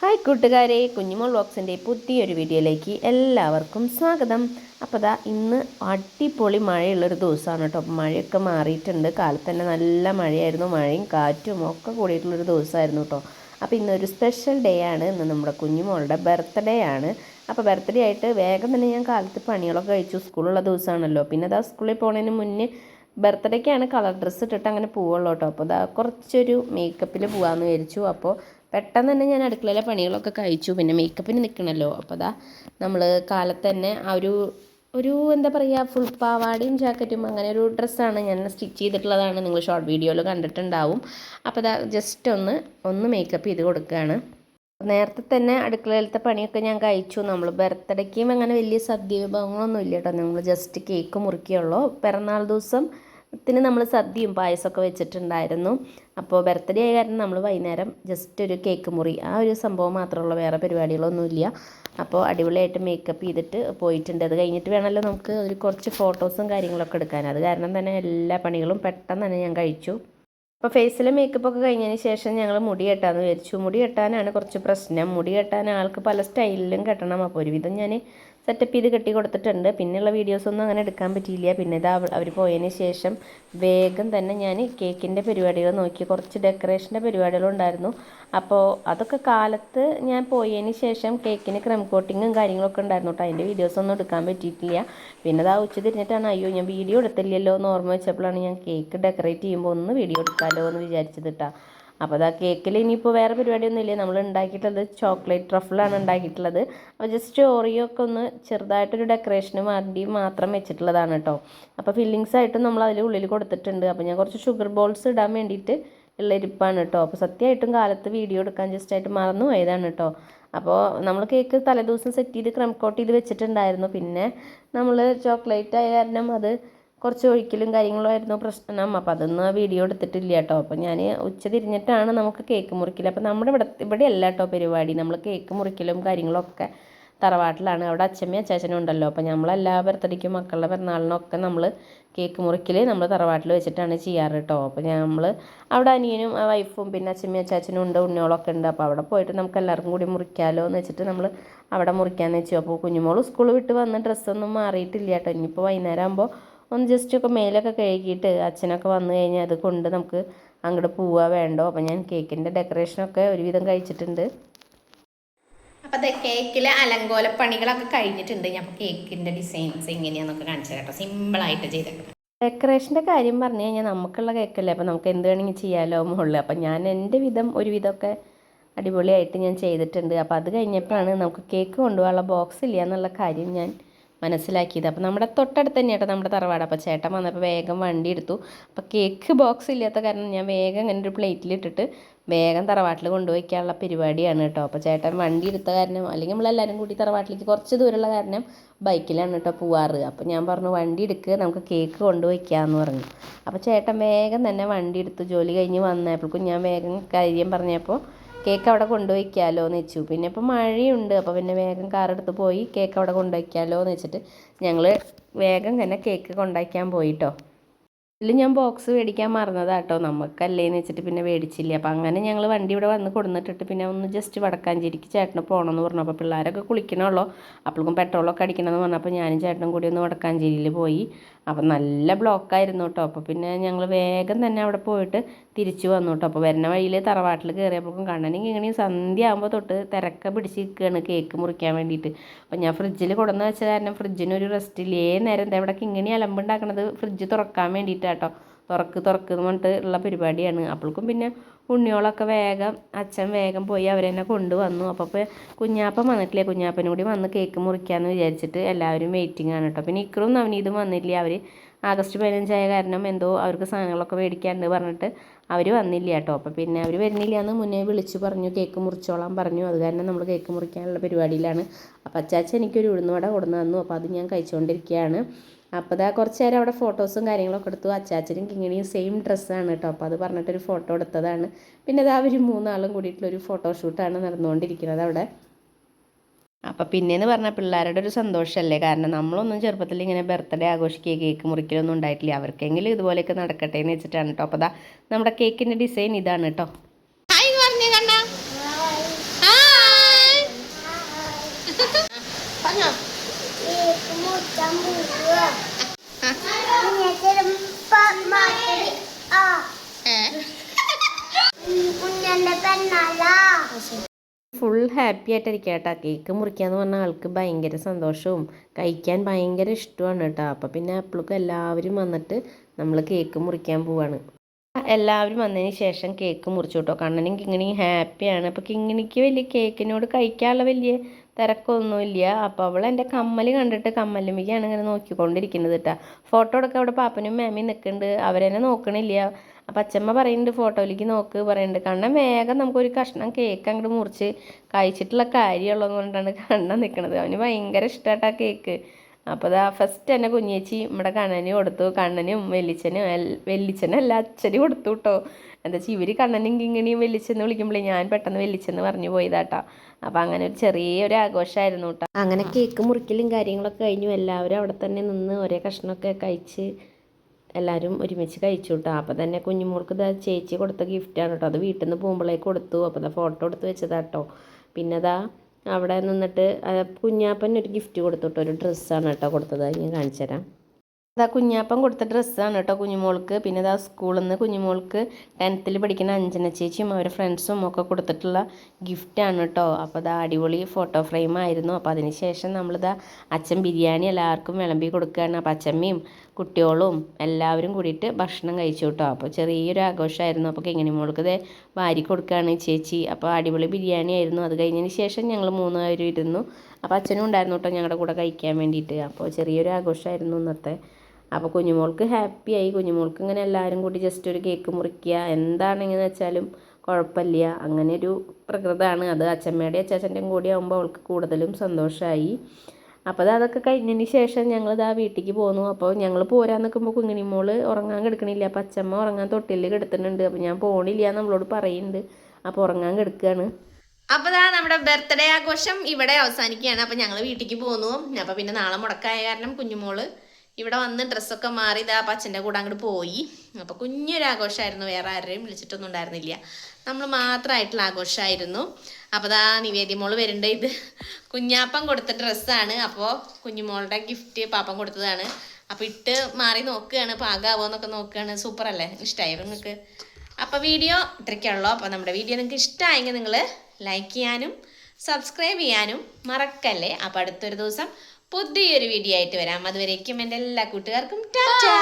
Hi കൂട്ടുകാരെ കുഞ്ഞുമോൾ ബോക്സിന്റെ പുതിയൊരു വീഡിയോയിലേക്ക് എല്ലാവർക്കും സ്വാഗതം. അപ്പോൾ ദാ ഇന്ന് അടിപൊളി മഴയുള്ളൊരു ദിവസമാണ് കേട്ടോ. മഴയൊക്കെ മാറിയിട്ടുണ്ട്. കാലത്ത് തന്നെ നല്ല മഴയായിരുന്നു. മഴയും കാറ്റും ഒക്കെ കൂടിയിട്ടുള്ളൊരു ദിവസമായിരുന്നു കേട്ടോ. അപ്പോൾ ഇന്നൊരു സ്പെഷ്യൽ ഡേ ആണ്. ഇന്ന് നമ്മുടെ കുഞ്ഞുമോളുടെ ബർത്ത്ഡേ ആണ്. അപ്പോൾ ബർത്ത്ഡേ ആയിട്ട് വേഗം തന്നെ ഞാൻ കാലത്ത് പണികളൊക്കെ കഴിച്ചു. സ്കൂളുള്ള ദിവസമാണല്ലോ. പിന്നെ അതാ സ്കൂളിൽ പോകുന്നതിന് മുന്നേ ബർത്ത്ഡേക്കാണ് കളർ ഡ്രസ്സ് ഇട്ടിട്ട് അങ്ങനെ പോവുള്ളൂ കേട്ടോ. അപ്പോൾ അതാ കുറച്ചൊരു മേക്കപ്പിൽ പോകാമെന്ന് വിചാരിച്ചു. അപ്പോൾ പെട്ടെന്ന് തന്നെ ഞാൻ അടുക്കളയിലെ പണികളൊക്കെ കഴിച്ചു. പിന്നെ മേക്കപ്പിന് നിൽക്കണമല്ലോ അപ്പോൾ അതാ നമ്മൾ കാലത്ത് തന്നെ ആ ഒരു ഒരു എന്താ പറയുക ഫുൾ പാവാടയും ജാക്കറ്റും അങ്ങനെ ഒരു ഡ്രസ്സാണ് ഞാൻ സ്റ്റിച്ച് ചെയ്തിട്ടുള്ളതാണ്. നിങ്ങൾ ഷോർട്ട് വീഡിയോയിൽ കണ്ടിട്ടുണ്ടാവും. അപ്പോൾ അതാ ജസ്റ്റ് ഒന്ന് ഒന്ന് മേക്കപ്പ് ചെയ്ത് കൊടുക്കുകയാണ് നേരത്തെ തന്നെ അടുക്കളയിലത്തെ പണിയൊക്കെ ഞാൻ കഴിച്ചു. നമ്മൾ ബർത്ത്ഡേക്കും അങ്ങനെ വലിയ സദ്യ വിഭവങ്ങളൊന്നും ഇല്ല കേട്ടോ. നമ്മൾ ജസ്റ്റ് കേക്ക് മുറിക്കുകയുള്ളൂ പിറന്നാൾ ദിവസം ത്തിന് നമ്മൾ സദ്യയും പായസമൊക്കെ വെച്ചിട്ടുണ്ടായിരുന്നു. അപ്പോൾ ബർത്ത്ഡേ ആയ കാരണം നമ്മൾ വൈകുന്നേരം ജസ്റ്റ് ഒരു കേക്ക് മുറി. ആ ഒരു സംഭവം മാത്രമുള്ള വേറെ പരിപാടികളൊന്നുമില്ല. അപ്പോൾ അടിപൊളിയായിട്ട് മേക്കപ്പ് ചെയ്തിട്ട് പോയിട്ടുണ്ട്. അത് കഴിഞ്ഞിട്ട് വേണമല്ലോ നമുക്ക് ഒരു കുറച്ച് ഫോട്ടോസും കാര്യങ്ങളൊക്കെ എടുക്കാൻ. അത് കാരണം തന്നെ എല്ലാ പണികളും പെട്ടെന്ന് തന്നെ ഞാൻ കഴിച്ചു. അപ്പോൾ ഫേസിലെ മേക്കപ്പ് ഒക്കെ കഴിഞ്ഞതിന് ശേഷം ഞങ്ങൾ മുടി കെട്ടാമെന്ന് വിചാരിച്ചു. മുടി കെട്ടാനാണ് കുറച്ച് പ്രശ്നം. മുടി കെട്ടാൻ ആൾക്ക് പല സ്റ്റൈലിലും കെട്ടണം. അപ്പോൾ ഒരുവിധം ഞാൻ സെറ്റപ്പ് ചെയ്ത് കെട്ടി കൊടുത്തിട്ടുണ്ട്. പിന്നെയുള്ള വീഡിയോസൊന്നും അങ്ങനെ എടുക്കാൻ പറ്റിയില്ല. പിന്നെ ഇതാ അവർ പോയതിന് ശേഷം വേഗം തന്നെ ഞാൻ കേക്കിന്റെ പരിപാടികൾ നോക്കി. കുറച്ച് ഡെക്കറേഷന്റെ പരിപാടികളുണ്ടായിരുന്നു. അപ്പോൾ അതൊക്കെ കാലത്ത് ഞാൻ പോയതിന് ശേഷം കേക്കിന് ക്രം കോട്ടിങ്ങും കാര്യങ്ങളൊക്കെ ഉണ്ടായിരുന്നു കേട്ടോ അതിന്റെ വീഡിയോസൊന്നും എടുക്കാൻ പറ്റിയിട്ടില്ല. പിന്നെ അതാ ഉച്ച തിരിഞ്ഞിട്ടാണ് അയ്യോ ഞാൻ വീഡിയോ എടുത്തില്ലല്ലോ എന്ന് ഓർമ്മ വെച്ചപ്പോഴാണ് ഞാൻ കേക്ക് ഡെക്കറേറ്റ് ചെയ്യുമ്പോൾ ഒന്ന് വീഡിയോ എടുക്കാമല്ലോ എന്ന് വിചാരിച്ചത് കേട്ടോ അപ്പോൾ അതാ കേക്കിൽ ഇനിയിപ്പോൾ വേറെ പരിപാടിയൊന്നും ഇല്ല നമ്മൾ ഉണ്ടാക്കിയിട്ടുള്ളത് ചോക്ലേറ്റ് ട്രഫിളാണ് ഉണ്ടാക്കിയിട്ടുള്ളത്. അപ്പോൾ ജസ്റ്റ് ഓറിയോ ഒക്കെ ഒന്ന് ചെറുതായിട്ടൊരു ഡെക്കറേഷന് വേണ്ടി മാത്രം വെച്ചിട്ടുള്ളതാണ് കേട്ടോ. അപ്പോൾ ഫില്ലിങ്സ് ആയിട്ടും നമ്മൾ അതിൽ ഉള്ളിൽ കൊടുത്തിട്ടുണ്ട്. അപ്പോൾ ഞാൻ കുറച്ച് ഷുഗർ ബോൾസ് ഇടാൻ വേണ്ടിയിട്ട് ഉള്ള ഇരിപ്പാണ് കേട്ടോ. അപ്പോൾ സത്യമായിട്ടും കാലത്ത് വീഡിയോ എടുക്കാൻ ജസ്റ്റ് ആയിട്ട് മറന്നു പോയതാണ് കേട്ടോ. അപ്പോൾ നമ്മൾ കേക്ക് തലേദിവസം സെറ്റ് ചെയ്ത് ക്രംകോട്ട് ചെയ്ത് വെച്ചിട്ടുണ്ടായിരുന്നു. പിന്നെ നമ്മൾ ചോക്ലേറ്റ് ആയ കാരണം അത് കുറച്ച് ഒഴിക്കലും കാര്യങ്ങളും ആയിരുന്നു പ്രശ്നം. അപ്പോൾ അതൊന്നും വീഡിയോ എടുത്തിട്ടില്ല കേട്ടോ. അപ്പോൾ ഞാൻ ഉച്ച തിരിഞ്ഞിട്ടാണ് നമുക്ക് കേക്ക് മുറിക്കൽ അപ്പോൾ നമ്മുടെ ഇവിടെ ഇവിടെ അല്ല കേട്ടോ പരിപാടി. നമ്മൾ കേക്ക് മുറിക്കലും കാര്യങ്ങളൊക്കെ തറവാട്ടിലാണ്. അവിടെ അച്ഛമ്മയും അച്ചാച്ചനും ഉണ്ടല്ലോ. അപ്പോൾ നമ്മളെല്ലാ ബർത്ത്ഡേക്കും മക്കളുടെ പിറന്നാളിനൊക്കെ നമ്മൾ കേക്ക് മുറിക്കൽ നമ്മൾ തറവാട്ടിൽ വെച്ചിട്ടാണ് ചെയ്യാറ് കേട്ടോ. അപ്പോൾ നമ്മൾ അവിടെ അനിയനും വൈഫും പിന്നെ അച്ഛമ്മയും അച്ചാച്ചനും ഉണ്ട് ഉണ്ണിയോളൊക്കെ ഉണ്ട്. അപ്പോൾ അവിടെ പോയിട്ട് നമുക്ക് എല്ലാവർക്കും കൂടി മുറിക്കാമല്ലോ എന്ന് വെച്ചിട്ട് നമ്മൾ അവിടെ മുറിക്കാമെന്ന് വെച്ചു. അപ്പോൾ കുഞ്ഞുമോൾ സ്കൂൾ വിട്ട് വന്ന് ഡ്രസ്സൊന്നും മാറിയിട്ടില്ല കേട്ടോ. ഇനിയിപ്പോൾ വൈകുന്നേരം ആകുമ്പോൾ ഒന്ന് ജസ്റ്റ് ഒക്കെ മേലൊക്കെ കഴുകിയിട്ട് അച്ഛനൊക്കെ വന്നു കഴിഞ്ഞാൽ അത് കൊണ്ട് നമുക്ക് അങ്ങോട്ട് പോവുക വേണ്ടോ? അപ്പം ഞാൻ കേക്കിന്റെ ഡെക്കറേഷനൊക്കെ ഒരുവിധം കഴിച്ചിട്ടുണ്ട്. അപ്പോൾ അത് കേക്കിലെ അലങ്കോല പണികളൊക്കെ കഴിഞ്ഞിട്ടുണ്ട്. ഞാൻ കേക്കിന്റെ ഡിസൈൻസ് എങ്ങനെയാണെന്നൊക്കെ കാണിച്ചു കേട്ടോ സിമ്പിളായിട്ട് ചെയ്തേക്കുന്നത് ഡെക്കറേഷന്റെ കാര്യം പറഞ്ഞു കഴിഞ്ഞാൽ നമുക്കുള്ള കേക്കല്ലേ അപ്പോൾ നമുക്ക് എന്ത് വേണമെങ്കിൽ ചെയ്യാമല്ലോ മുകളിൽ അപ്പം ഞാൻ എന്റെ വിധം ഒരു വിധമൊക്കെ അടിപൊളിയായിട്ട് ഞാൻ ചെയ്തിട്ടുണ്ട്. അപ്പോൾ അത് കഴിഞ്ഞപ്പോഴാണ് നമുക്ക് കേക്ക് കൊണ്ടുപോകാനുള്ള ബോക്സ് ഇല്ല എന്നുള്ള കാര്യം ഞാൻ മനസ്സിലാക്കിയത്. അപ്പോൾ നമ്മുടെ തൊട്ടടുത്ത് തന്നെ കേട്ടോ നമ്മുടെ തറവാട്. അപ്പോൾ ചേട്ടൻ വന്നപ്പോൾ വേഗം വണ്ടി എടുത്തു. അപ്പോൾ കേക്ക് ബോക്സ് ഇല്ലാത്ത കാരണം ഞാൻ വേഗം ഇങ്ങനെ ഒരു പ്ലേറ്റിലിട്ടിട്ട് വേഗം തറവാട്ടിൽ കൊണ്ടുപോയിക്കാനുള്ള പരിപാടിയാണ് കേട്ടോ. അപ്പോൾ ചേട്ടൻ വണ്ടി എടുത്ത കാരണം അല്ലെങ്കിൽ നമ്മളെല്ലാവരും കൂടി തറവാട്ടിലേക്ക് കുറച്ച് ദൂരമുള്ള കാരണം ബൈക്കിലാണ് കേട്ടോ പോവാറ്. അപ്പോൾ ഞാൻ പറഞ്ഞു വണ്ടി എടുക്കുക നമുക്ക് കേക്ക് കൊണ്ടുപോയിക്കാമെന്ന് പറഞ്ഞു. അപ്പോൾ ചേട്ടൻ വേഗം തന്നെ വണ്ടി എടുത്ത്. ജോലി കഴിഞ്ഞ് വന്നപ്പോഴേക്കും ഞാൻ വേഗം കാര്യം പറഞ്ഞപ്പോൾ കേക്ക് അവിടെ കൊണ്ടുപോയിക്കാമല്ലോ എന്ന് വെച്ചു. പിന്നെ ഇപ്പോൾ മഴയുണ്ട് അപ്പോൾ പിന്നെ വേഗം കാറെടുത്ത് പോയി കേക്ക് അവിടെ കൊണ്ടുവയ്ക്കാമല്ലോ എന്ന് വെച്ചിട്ട് ഞങ്ങൾ വേഗം തന്നെ കേക്ക് കൊണ്ടുവയ്ക്കാൻ പോയിട്ടോ. ഇതിൽ ഞാൻ ബോക്സ് മേടിക്കാൻ മറന്നതാട്ടോ. നമുക്കല്ലേന്ന് വെച്ചിട്ട് പിന്നെ മേടിച്ചില്ല. അപ്പോൾ അങ്ങനെ ഞങ്ങൾ വണ്ടി ഇവിടെ വന്ന് കൊടുന്നിട്ടിട്ട് പിന്നെ ഒന്ന് ജസ്റ്റ് വടക്കാഞ്ചേരിക്ക് ചേട്ടന് പോകണമെന്ന് പറഞ്ഞു. അപ്പോൾ പിള്ളേരൊക്കെ കുളിക്കണമല്ലോ അപ്പോഴേക്കും പെട്രോളൊക്കെ അടിക്കണമെന്ന് പറഞ്ഞപ്പോൾ ഞാനും ചേട്ടനും കൂടി ഒന്ന് വടക്കാഞ്ചേരിയിൽ പോയി. അപ്പം നല്ല ബ്ലോക്കായിരുന്നു കേട്ടോ അപ്പോൾ പിന്നെ ഞങ്ങൾ വേഗം തന്നെ അവിടെ പോയിട്ട് തിരിച്ചു വന്നു കേട്ടോ അപ്പോൾ വരുന്ന വഴിയിൽ തറവാട്ടിൽ കയറിയപ്പോഴേക്കും കണ്ണനും ഇങ്ങനെ സന്ധ്യ ആകുമ്പോൾ തൊട്ട് തിരക്ക പിടിച്ച് നിൽക്കുകയാണ് കേക്ക് മുറിക്കാൻ വേണ്ടിയിട്ട്. അപ്പോൾ ഞാൻ ഫ്രിഡ്ജിൽ കൊടുന്ന് വെച്ച കാരണം ഫ്രിഡ്ജിനൊരു റെസ്റ്റ് ഇല്ലേ? നേരം ഇവിടെ ഇങ്ങനെ അലമ്പുണ്ടാക്കണത് ഫ്രിഡ്ജ് തുറക്കാൻ വേണ്ടിയിട്ടാട്ടോ തുറക്ക് തുറക്ക് എന്ന് പറഞ്ഞിട്ട് ഉള്ള പരിപാടിയാണ്. അപ്പോഴേക്കും പിന്നെ ഉണ്ണിയോളൊക്കെ വേഗം അച്ഛൻ വേഗം പോയി അവരെന്നെ കൊണ്ടുവന്നു. അപ്പോൾ കുഞ്ഞാപ്പൻ വന്നിട്ടില്ല? കുഞ്ഞാപ്പനും കൂടി വന്ന് കേക്ക് മുറിക്കാമെന്ന് വിചാരിച്ചിട്ട് എല്ലാവരും വെയിറ്റിംഗ് ആണ് കേട്ടോ പിന്നെ ഇക്രും നവനീതും വന്നില്ല? അവർ ആഗസ്റ്റ് പതിനഞ്ചായ കാരണം എന്തോ അവർക്ക് സാധനങ്ങളൊക്കെ മേടിക്കാണ്ട് പറഞ്ഞിട്ട് അവർ വന്നില്ല കേട്ടോ അപ്പോൾ പിന്നെ അവർ വരുന്നില്ല എന്ന് മുന്നേ വിളിച്ച് പറഞ്ഞു കേക്ക് മുറിച്ചോളാം പറഞ്ഞു. അത് കാരണം നമ്മൾ കേക്ക് മുറിക്കാനുള്ള പരിപാടിയിലാണ്. അപ്പോൾ അച്ചാച്ച എനിക്കൊരു ഉഴുന്നുവട കൊടുന്നു തന്നു. അപ്പോൾ അത് ഞാൻ കഴിച്ചുകൊണ്ടിരിക്കുകയാണ് അപ്പോൾ അതാ കുറച്ച് നേരം അവിടെ ഫോട്ടോസും കാര്യങ്ങളൊക്കെ എടുത്തു. അച്ചാച്ചനും കിങ്ങിണിയും സെയിം ഡ്രസ്സാണ് കേട്ടോ അപ്പോൾ അത് പറഞ്ഞിട്ടൊരു ഫോട്ടോ എടുത്തതാണ്. പിന്നെ ഇതാ ഒരു മൂന്നാളും കൂടിയിട്ടുള്ളൊരു ഫോട്ടോഷൂട്ടാണ് നടന്നുകൊണ്ടിരിക്കുന്നത് അവിടെ. അപ്പം പിന്നെയെന്ന് പറഞ്ഞാൽ പിള്ളേരുടെ ഒരു സന്തോഷമല്ലേ കാരണം നമ്മളൊന്നും ചെറുപ്പത്തിൽ ഇങ്ങനെ ബർത്ത്ഡേ ആഘോഷിക്കുക കേക്ക് മുറിക്കലൊന്നും ഉണ്ടായിട്ടില്ല. അവർക്കെങ്കിലും ഇതുപോലെയൊക്കെ നടക്കട്ടെ എന്ന് വെച്ചിട്ടാണ് കേട്ടോ അപ്പോൾ അതാ നമ്മുടെ കേക്കിന്റെ ഡിസൈൻ ഇതാണ് കേട്ടോ ഹായ് പറഞ്ഞു? പെണ്ണല്ല ഫുൾ ഹാപ്പി ആയിട്ടിരിക്കുക കേട്ടോ കേക്ക് മുറിക്കാന്ന് പറഞ്ഞാൽ ആൾക്ക് ഭയങ്കര സന്തോഷവും കഴിക്കാൻ ഭയങ്കര ഇഷ്ടമാണ് കേട്ടോ. അപ്പോൾ പിന്നെ അപ്പോഴേക്കും എല്ലാവരും വന്നിട്ട് നമ്മൾ കേക്ക് മുറിക്കാൻ പോവാണ്. എല്ലാവരും വന്നതിന് ശേഷം കേക്ക് മുറിച്ചു കേട്ടോ. കണ്ണനും കിങ്ങിണിയും ഹാപ്പിയാണ്. അപ്പോൾ കിങ്ങിണിക്ക് വലിയ കേക്കിനോട് കഴിക്കാനുള്ള വലിയ തിരക്കൊന്നുമില്ല. അപ്പോൾ അവൾ എന്റെ കമ്മൽ കണ്ടിട്ട് കമ്മലുമ്മിക്കാണ് ഇങ്ങനെ നോക്കിക്കൊണ്ടിരിക്കുന്നത് കേട്ടോ ഫോട്ടോ എടുക്കാൻ അവിടെ പാപ്പനും മാമിയും നിൽക്കുന്നുണ്ട് അവരെന്നെ നോക്കണില്ല. അപ്പം അച്ഛമ്മ പറയുന്നുണ്ട് ഫോട്ടോയിലേക്ക് നോക്ക് പറയുന്നുണ്ട് കണ്ണൻ വേഗം നമുക്കൊരു കഷ്ണം കേക്ക് അങ്ങോട്ട് മുറിച്ച് കഴിച്ചിട്ടുള്ള കാര്യമുള്ളതെന്ന് പറഞ്ഞിട്ടാണ് കണ്ണൻ നിൽക്കുന്നത് അവന് ഭയങ്കര ഇഷ്ടമായിട്ടാണ് കേക്ക് അപ്പോൾ അതാ ഫസ്റ്റ് തന്നെ കുഞ്ഞേച്ചി നമ്മുടെ കണ്ണന് കൊടുത്തു. കണ്ണനും വെല്ലിച്ചനും എൽ- വെല്ലിച്ചനും അല്ല അച്ഛനും കൊടുത്തു കേട്ടോ എന്താ വെച്ചാൽ ഇവർ കണ്ണനും കിങ്ങിണിയും വെല്ലിച്ചെന്ന് വിളിക്കുമ്പോഴേ ഞാൻ പെട്ടെന്ന് വെല്ലിച്ചെന്ന് പറഞ്ഞു പോയതാട്ടാ. അപ്പോൾ അങ്ങനെ ഒരു ചെറിയൊരു ആഘോഷമായിരുന്നു കേട്ടോ അങ്ങനെ കേക്ക് മുറിക്കലും കാര്യങ്ങളൊക്കെ കഴിഞ്ഞു. എല്ലാവരും അവിടെ തന്നെ നിന്ന് ഒരേ കഷ്ണമൊക്കെ കഴിച്ച് എല്ലാവരും ഒരുമിച്ച് കഴിച്ചു കേട്ടോ അപ്പോൾ തന്നെ കുഞ്ഞുമോൾക്ക് ഇതാ ചേച്ചി കൊടുത്ത ഗിഫ്റ്റാണ് കേട്ടോ അത് വീട്ടിൽ നിന്ന് പോകുമ്പോഴേക്ക് കൊടുത്തു. അപ്പോൾ ഇതാ ഫോട്ടോ എടുത്ത് വെച്ചതാട്ടോ പിന്നെ ഇതാ അവിടെ നിന്നിട്ട് കുഞ്ഞാപ്പൻ ഒരു ഗിഫ്റ്റ് കൊടുത്തു കേട്ടോ ഒരു ഡ്രസ്സാണ് കേട്ടോ കൊടുത്തത്. അത് ഞാൻ കാണിച്ചു തരാം. അതാ കുഞ്ഞാപ്പൻ കൊടുത്ത ഡ്രസ്സാണ് കേട്ടോ കുഞ്ഞുമോൾക്ക്. പിന്നെ ഇതാ സ്കൂളിൽ നിന്ന് കുഞ്ഞുമോൾക്ക് ടെൻത്തിൽ പഠിക്കുന്ന അഞ്ജന ചേച്ചിയും അവരുടെ ഫ്രണ്ട്സും ഒക്കെ കൊടുത്തിട്ടുള്ള ഗിഫ്റ്റാണ് കേട്ടോ. അപ്പോൾ ഇതാ അടിപൊളി ഫോട്ടോ ഫ്രെയിം ആയിരുന്നു. അപ്പോൾ അതിന് ശേഷം നമ്മളിതാ അച്ഛൻ ബിരിയാണി എല്ലാവർക്കും വിളമ്പി കൊടുക്കുകയാണ്. അപ്പോൾ അച്ഛമ്മയും കുട്ടികളും എല്ലാവരും കൂടിയിട്ട് ഭക്ഷണം കഴിച്ചു കേട്ടോ അപ്പോൾ ചെറിയൊരു ആഘോഷമായിരുന്നു. അപ്പോൾ കിങ്ങിണി മോൾക്ക് ഇതേ വാരി കൊടുക്കുകയാണ് ചേച്ചി. അപ്പോൾ അടിപൊളി ബിരിയാണി ആയിരുന്നു. അത് കഴിഞ്ഞതിന് ശേഷം ഞങ്ങൾ മൂന്ന് പേരും ഇരുന്നു. അപ്പോൾ അച്ഛനും ഉണ്ടായിരുന്നു കേട്ടോ ഞങ്ങളുടെ കൂടെ കഴിക്കാൻ വേണ്ടിയിട്ട്. അപ്പോൾ ചെറിയൊരു ആഘോഷമായിരുന്നു ഇന്നത്തെ. അപ്പോൾ കുഞ്ഞുമോൾക്ക് ഹാപ്പിയായി കുഞ്ഞുമോൾക്ക് ഇങ്ങനെ എല്ലാവരും കൂടി ജസ്റ്റ് ഒരു കേക്ക് മുറിക്കുക. എന്താണെന്ന് വെച്ചാലും കുഴപ്പമില്ല അങ്ങനെ ഒരു പ്രകൃതമാണ് അത് അച്ഛമ്മയുടെ അച്ചാച്ചന്റെയും കൂടി ആകുമ്പോൾ അവൾക്ക് കൂടുതലും സന്തോഷമായി അപ്പോൾ അത് അതൊക്കെ കഴിഞ്ഞതിന് ശേഷം ഞങ്ങൾ ഇതാ വീട്ടിലേക്ക് പോന്നു. അപ്പോൾ ഞങ്ങൾ പോരാൻ നിൽക്കുമ്പോൾ കുഞ്ഞിനി മോൾ ഉറങ്ങാൻ കിടക്കണില്ല. അപ്പം അച്ഛമ്മ ഉറങ്ങാൻ തൊട്ടിൽ കിടത്തുന്നുണ്ട്. അപ്പോൾ ഞാൻ പോണില്ല നമ്മളോട് പറയുന്നുണ്ട് അപ്പോൾ ഉറങ്ങാൻ കിടക്കുകയാണ് അപ്പോൾ ദാ നമ്മുടെ ബർത്ത്ഡേ ആഘോഷം ഇവിടെ അവസാനിക്കുകയാണ്. അപ്പൊ ഞങ്ങൾ വീട്ടിലേക്ക് പോന്നു. അപ്പൊ പിന്നെ നാളെ മുടക്കായ കാരണം കുഞ്ഞുമോൾ ഇവിടെ വന്ന് ഡ്രസ്സൊക്കെ മാറി ഇതാ അപ്പച്ചന്റെ കൂടെ അങ്ങോട്ട് പോയി. അപ്പോൾ കുഞ്ഞൊരു ആഘോഷമായിരുന്നു വേറെ ആരെയും വിളിച്ചിട്ടൊന്നും ഉണ്ടായിരുന്നില്ല. നമ്മൾ മാത്രമായിട്ടുള്ള ആഘോഷമായിരുന്നു. അപ്പോൾ ദാ മോൾ വരുന്നുണ്ട്. ഇത് കുഞ്ഞാപ്പം കൊടുത്ത ഡ്രസ്സാണ്. അപ്പോൾ കുഞ്ഞുമോളുടെ ഗിഫ്റ്റ് പാപ്പം കൊടുത്തതാണ്. അപ്പോൾ ഇട്ട് മാറി നോക്കുകയാണ്. പാകാവോ എന്നൊക്കെ നോക്കുകയാണ്. സൂപ്പർ അല്ലേ ഇഷ്ടമായോ നിങ്ങൾക്ക്? അപ്പോൾ വീഡിയോ ഇത്രയ്ക്കുള്ളൂ അപ്പോൾ നമ്മുടെ വീഡിയോ നിങ്ങൾക്ക് ഇഷ്ടമായെങ്കിൽ നിങ്ങൾ ലൈക്ക് ചെയ്യാനും സബ്സ്ക്രൈബ് ചെയ്യാനും മറക്കല്ലേ? അപ്പോൾ അടുത്തൊരു ദിവസം പുതിയൊരു വീഡിയോ ആയിട്ട് വരാം. അതുവരേക്കും എന്റെ എല്ലാ കൂട്ടുകാർക്കും ടാറ്റാ